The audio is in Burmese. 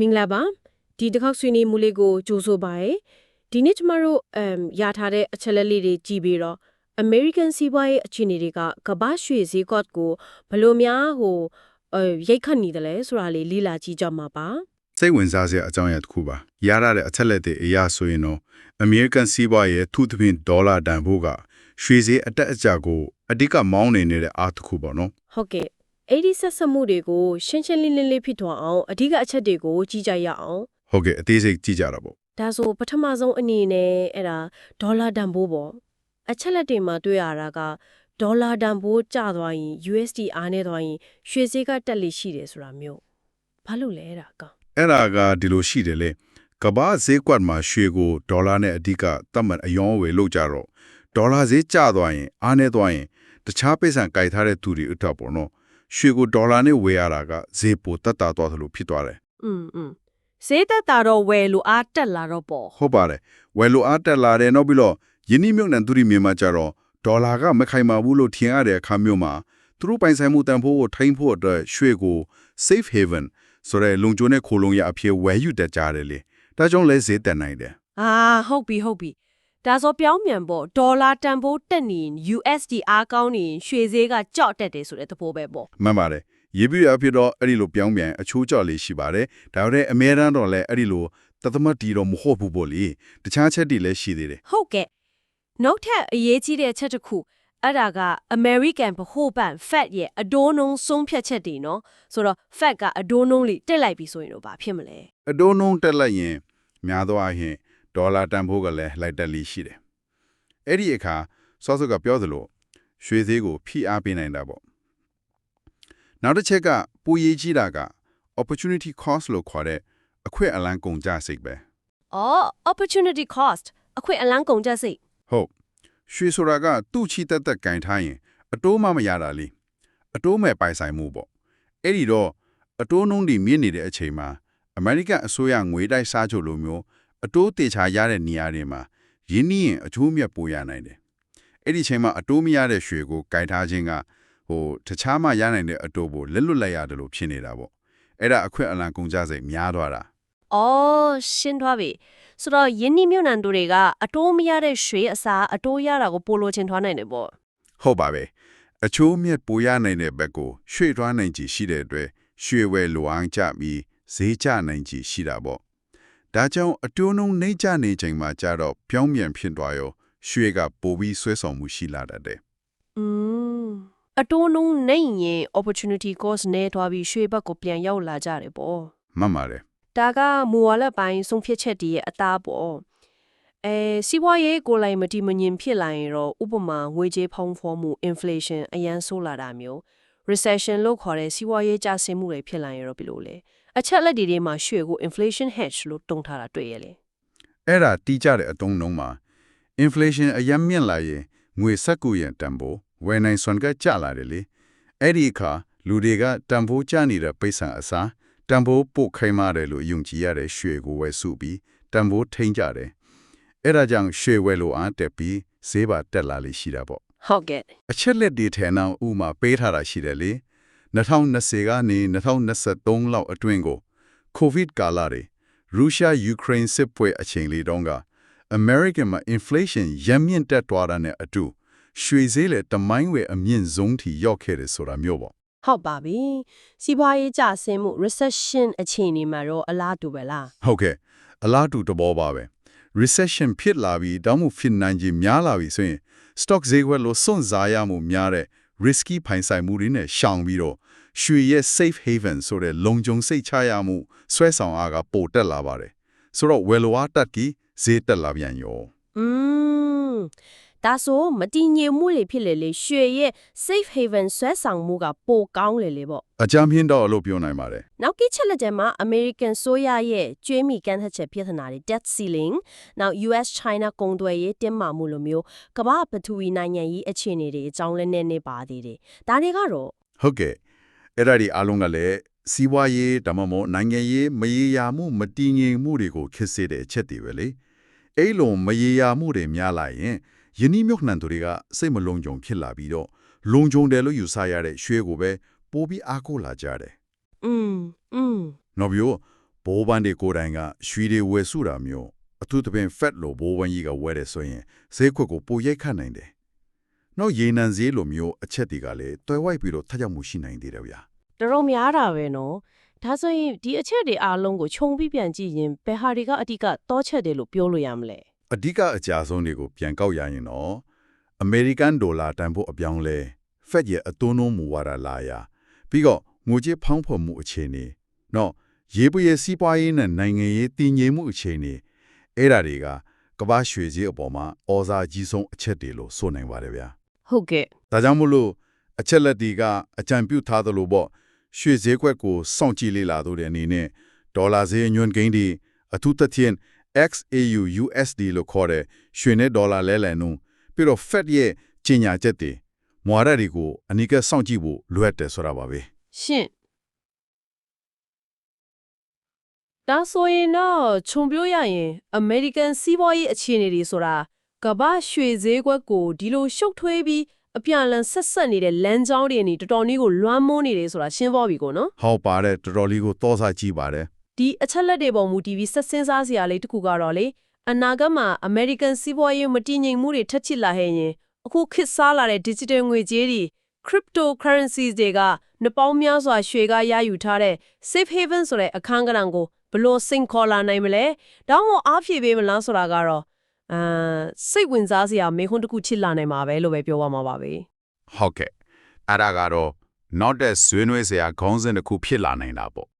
မင်္ဂလာပါဒီတစ်ခေါက်ဆွေးနွေးမှုလေးကိုကြိုဆိုပါရယ်ဒီနေ့ကျမတို့အမ်ရထားတဲ့အချက်လက်လေးတွေကြည့်ပြီးတော့ American စီးပွားရေးအခြေအနေတွေကကမ္ဘာရွှေဈေးကွက်ကိုဘယ်လိုများဟိုအဲရိတ်ခတ်နေတယ်လဲဆိုတာလေးလေ့လာကြည့်ကြမှာပါစိတ်ဝင်စားစရာအကြောင်းအရာတစ်ခုပါရရတဲ့အချက်လက်တွေအရာဆိုရင်တော့ American စီးပွားရေးသူ့သဖြင့်ဒေါ်လာတန်ဖိုးကရွှေဈေးအတက်အကျကိုအဓိကမောင်းနေနေတဲ့အားတစ်ခုပေါ့နော်ဟုတ်ကဲ့ အဲ့ဒီဆက်ဆက်မှုတွေကိုရှင်းရှင်းလင်းလင်းလေးဖြစ်သွားအောင်အဓိကအချက်တွေကိုကြည့်ကြရအောင်ဟုတ်ကဲ့အသေးစိတ်ကြည့်ကြတာပေါ့ဒါဆိုပထမဆုံးအနေနဲ့အဲ့ဒါဒေါ်လာတန်ဖိုးပေါ့အချက်လက်တွေမှာတွေ့ရတာကဒေါ်လာတန်ဖိုးကျသွားရင် USD အားနေသွားရင်ရွှေဈေးကတက်လိရှိတယ်ဆိုတာမျိုးဘာလို့လဲအဲ့ဒါကောင်အဲ့ဒါကဒီလိုရှိတယ်လေကမ္ဘာဈေးကွက်မှာရွှေကိုဒေါ်လာနဲ့အဓိကသတ်မှတ်အယောင်းအဝယ်လုပ်ကြတော့ဒေါ်လာဈေးကျသွားရင်အားနေသွားရင်တခြားပိတ်ဆံကြိုက်ထားတဲ့သူတွေအထက်ပေါ့နော် ရွှေကိုဒေါ်လာနဲ့ဝယ်ရတာကဈေးပိုတက်တာသွားသလိုဖြစ်သွားတယ်။อืมဈေးတက်တာတော့ဝယ်လို့အားတက်လာတော့ပေါ့ဟုတ်ပါတယ်ဝယ်လို့အားတက်လာတယ်နောက်ပြီးတော့ယင်းနှမြုံနဲ့သူတို့မြန်မာကြတော့ဒေါ်လာကမခိုင်ပါဘူးလို့ထင်ရတဲ့အခါမျိုးမှာသူတို့ပိုင်ဆိုင်မှုတန်ဖိုးကိုထိန်းဖို့အတွက်ရွှေကို safe haven ဆိုတဲ့လုံခြုံတဲ့ခိုးလုံရအဖြစ်ဝယ်ယူတတ်ကြတယ်လေဒါကြောင့်လဲဈေးတက်နိုင်တယ်အာဟုတ်ပြီဟုတ်ပြီ ဒါဆိုပြောင်းမြန်ပေါ့ဒေါ်လာတန်ဖိုးတက်နေရင် USD အားကောင်းနေရင်ရွှေဈေးကကြော့တက်တယ်ဆိုတဲ့သဘောပဲပေါ့မှန်ပါတယ်ရေးပြီးအဖြစ်တော့အဲ့ဒီလိုပြောင်းပြန်အချိုးကြော်လေးရှိပါတယ်ဒါပေမဲ့အများရန်တော့လဲအဲ့ဒီလိုတသမတ်တီတော့မဟုတ်ဘူးပေါ့လေတခြားချက်တွေလည်းရှိသေးတယ်ဟုတ်ကဲ့နောက်ထပ်အရေးကြီးတဲ့အချက်တစ်ခုအဲ့ဒါက American ဗဟိုဘဏ် Fed ရဲ့အဒိုးနှုန်းဆုံးဖြတ်ချက်တွေနော်ဆိုတော့ Fed ကအဒိုးနှုန်းလေးတက်လိုက်ပြီဆိုရင်တော့ဘာဖြစ်မလဲအတိုးနှုန်းတက်လိုက်ရင်များသောအားဖြင့် ဒေါ်လာတန်ဖိုးကလည်းလိုက်တက်လေးရှိတယ်။အဲ့ဒီအခါစောစောကပြောသလိုရွှေဈေးကိုဖိအားပေးနိုင်တာပေါ့။နောက်တစ်ချက်ကပူရေးကြီးတာက opportunity cost လို့ခေါ်တဲ့အခွင့်အလမ်းကုန်ကျစိတ်ပဲအော် opportunity cost အခွင့်အလမ်းကုန်ကျစိတ်။ဟုတ်ရွှေဆိုတာကသူ့ချီတက်တက်ကင်ထားရင် အတိုးမှမရတာလေအတိုးမဲ့ပိုင်ဆိုင်မှုပေါ့။အဲ့ဒီတော့အတိုးနှုန်းတွေမြင့်နေတဲ့အချိန်မှာအမေရိကန်အစိုးရငွေတိုက်စားချုပ်လိုမျိုး အတိုးတေချာရတဲ့နေရာတွေမှာရင်းနှီးရင်အချိုးမြတ်ပိုရနိုင်တယ်။အဲ့ဒီအချိန်မှာအတိုးမရတဲ့ရွှေကိုကင်ထားခြင်းကဟိုတခြားမှရနိုင်တဲ့အတိုးကိုလက်လွတ်လိုက်ရတယ်လို့ဖြစ်နေတာပေါ့။အဲ့ဒါအခွင့်အလမ်းကုန်ကြစိတ်များသွားတာအော်ရှင်းသွားပြီဆိုတော့ယင်းနှိမြုံနံတို့တွေကအတိုးမရတဲ့ရွှေအစားအတိုးရတာကိုပိုလိုချင်ထွားနိုင်တယ်ပေါ့။ဟုတ်ပါပဲ။အချိုးမြတ်ပိုရနိုင်တဲ့ဘက်ကိုရွှေထွားနိုင်ကြရှိတဲ့အတွက်ရွှေဝယ်လိုအောင်ကြပြီးဈေးကျနိုင်ကြရှိတာပေါ့။ ဒါကြောင့်အတိုးနှုန်းနှိမ့်ကျနေချိန်မှာကြတော့ပြောင်းပြန်ဖြစ်သွားရောရွှေကပိုပြီးဆွဲဆောင်မှုရှိလာတတ်တယ်อืมအတိုးနှုန်းနိုင်ရင် opportunity cost နဲ့ထွားပြီးရွှေဘက်ကိုပြန်ရောက်လာကြတယ်ပေါ့။မှန်ပါတယ်ဒါကမူဝါဒပိုင်းဆုံးဖြတ်ချက်တည်းရဲ့အသားပေါ့အဲစီးပွားရေးကိုယ်လိုက်မတိမငင်ဖြစ်လာရင်တော့ဥပမာငွေကြေးဖောင်းဖောမှု inflation အရန်ဆိုးလာတာမျိုး recession လို့ခေါ်တဲ့စီးပွားရေးကျဆင်းမှုတွေဖြစ်လာရင်တော့ဘယ်လိုလဲ အချက်လက်တွေထဲမှာရွှေကို inflation hedge လို့တုံထားတာတွေ့ရလေ။အဲ့ဒါတီးကြတဲ့အတုံးလုံးမှာ inflation အရင်မြင့်လာရင်ငွေစက္ကူရဲ့တန်ဖိုးဝယ်နိုင်စွမ်းကကျလာတယ်လေ။အဲ့ဒီအခါလူတွေကတန်ဖိုးကျနေတဲ့ပိတ်ဆံအစားတန်ဖိုးပို့ခိုင်းမာတယ်လို့ယုံကြည်ရတဲ့ရွှေကိုဝယ်စုပြီးတန်ဖိုးထိန်းကြတယ်။အဲ့ဒါကြောင့်ရွှေဝယ်လိုအားတက်ပြီးဈေးပါတက်လာလိမ့်ရှိတာပေါ့ဟုတ်ကဲ့အချက်လက်တွေထဲနောက်ဥမာပေးထားတာရှိတယ်လေ 2020ကနေ2023လောက်အတွင်းကို COVID ကာလတွေရုရှားယူကရိန်းစစ်ပွဲအချိန်လေးတုန်းက American မှာ inflation ရမ်းမြင့်တက်သွားတာနဲ့အတူရွှေဈေးလည်းတမိုင်းဝယ်အမြင့်ဆုံးထိရောက်ခဲ့တယ်ဆိုတာမျိုးပေါ့ဟုတ်ပါပြီစီးပွားရေးကျဆင်းမှု recession အခြေအနေမှာတော့အလားတူပဲလားဟုတ်ကဲ့အလားတူတဘောပါပဲ recession ဖြစ်လာပြီးတောင်းမှုဖြစ်နိုင်ခြင်းများလာပြီဆိုရင် stock ဈေးကွက်လိုစွန့်စားရမှုများတဲ့ risky ဖိုင်ဆိုင်မှုတွေနဲ့ရှောင်ပြီးတော့ ရွှေရဲ့ safe haven ဆိုတဲ့လုံခြုံစိတ်ချရမှုဆွဲဆောင်အားကပိုတက်လာပါတယ်ဆိုတော့ well ဝါတက်ကြီးဈေးတက်လာပြန်ရောอืมဒါဆိုမတည်ငြိမ်မှုတွေဖြစ်လေလေရွှေရဲ့ safe haven ဆွဲဆောင်မှုကပိုကောင်းလေလေပေါ့အကြမ်းဖြင်းတော့လို့ပြောနိုင်ပါတယ်နောက်ကိချက်လက်ကျမှာ American ဆိုရရဲ့ကျွေးမိကန့်သက်ချက်ပြဿနာတွေ debt ceiling နောက် US China ကုန်သွယ်ရေးတင်းမာမှုလိုမျိုးကမ္ဘာပထဝီနိုင်ငံရေးအခြေအနေတွေအကြောင်းလည်းနည်းနည်းပါသေးတယ်ဒါတွေကတော့ဟုတ်ကဲ့ အဲ့ဒါဒီအားလုံးကလည်းစီးပွားရေးဒါမှမဟုတ်နိုင်ငံရေးမရေရာမှုမတည်ငြိမ်မှုတွေကိုခစ်စေတဲ့အချက်တွေပဲလေအဲ့လိုမရေရာမှုတွေများလာရင်ယင်းနှိမြုပ်နှံသူတွေကစိတ်မလုံခြုံဖြစ်လာပြီးတော့လုံခြုံတယ်လို့ယူဆရတဲ့ရွှေကိုပဲပိုပြီးအားကိုးလာကြတယ် อืมอืม နောက်ပြီးတော့ ဘိုးဘန်းတွေကိုယ်တိုင်ကရွှေတွေဝယ်စုတာမျိုးအထူးသဖြင့် Fed လို့ဘိုးဘန်းကြီးကဝယ်တယ်ဆိုရင်ဈေးကွက်ကိုပိုရိုက်ခတ်နိုင်တယ်။ နောက်ရေနံဈေးလိုမျိုးအချက်တွေကလည်းတွယ်ဝိုက်ပြီးတော့ထပ်ကြောက်မှုရှိနိုင်သေးတယ်ဗျာတော်တော်များတာပဲနော်ဒါဆိုရင်ဒီအချက်တွေအားလုံးကိုခြုံပြီးပြန်ကြည့်ရင်ဘယ်ဟာတွေကအဓိကတောချက်တယ်လို့ပြောလို့ရမလဲ။အဓိကအကြဆုံးတွေကိုပြန်ကောက်ရရင်တော့ American Dollar တန်ဖိုးအပြောင်းလဲ Fed ရဲ့အသွုံးနှုန်းမူဝါဒလာရပြီးတော့ငွေကြေးဖောင်းဖော်မှုအခြေအနေနော်ရေးပွေးစီးပွားရေးနဲ့နိုင်ငံရေးတည်ငြိမ်မှုအခြေအနေအဲ့ဒါတွေကကမ္ဘာရွှေဈေးအပေါ်မှာဩဇာကြီးဆုံးအချက်တွေလို့ဆိုနိုင်ပါတယ်ဗျာ ဟုတ်ကဲ့ဒါကြောင့်မို့လို့အချက်လက်တွေကအကြံပြုထားသလိုပေါ့ရွှေဈေးကွက်ကိုစောင့်ကြည့်လေ့လာတို့တဲ့အနေနဲ့ဒေါ်လာဈေးအညွှန်းကိန်းတွေအထူးသဖြင့် XAU USD လို့ခေါ်တဲ့ရွှေနဲ့ဒေါ်လာလဲလှယ်နှုန်းပြီးတော့ Fed ရဲ့ကြီးညာချက်တွေမွာရတွေကိုအနိကစောင့်ကြည့်ဖို့လိုအပ်တယ်ဆိုတာပါပဲရှင့်ဒါဆိုရင်တော့ခြုံပြောရရင် American စီးပွားရေးအခြေအနေတွေဆိုတာ ကမ္ဘာရွှေဈေးကွက်ကိုဒီလိုရှုပ်ထွေးပြီးအပြန်အလှန်ဆက်ဆက်နေတဲ့လမ်းကြောင်းတွေနေတော်တော်လေးကိုလွှမ်းမိုးနေတယ်ဆိုတာရှင်းပေါ်ပြီကိုနော်ဟောက်ပါတယ်တော်တော်လေးကိုသောစားကြည့်ပါတယ်ဒီအချက်လက်တွေပေါ်မူတည်ပြီးဆက်စင်းစားစရာလေးတစ်ခုကတော့လေအနာဂတ်မှာ American စီးပွားရေးမတည်ငြိမ်မှုတွေထက်ချစ်လာဟဲ့ရင်အခုခေတ်စားလာတဲ့ digital ငွေကြေးတွေ cryptocurrencies တွေကနှစ်ပေါင်းများစွာရွှေကရယူထားတဲ့ safe haven ဆိုတဲ့အခန်းကဏ္ဍကိုဘလို့စိန်ခေါ်လာနိုင်မလဲတောင်းမအားဖြည့်ပေးမလားဆိုတာကတော့ အာစိတ်ဝင်စားစရာမေးခွန်းတစ်ခုချစ်လာနိုင်မှာပဲလို့ပဲပြောရမှာပါပဲဟုတ်ကဲ့အဲ့ဒါကတော့ not that ဆွေးနွေးစရာခေါင်းစဉ်တစ်ခုဖြစ်လာနိုင်တာပေါ့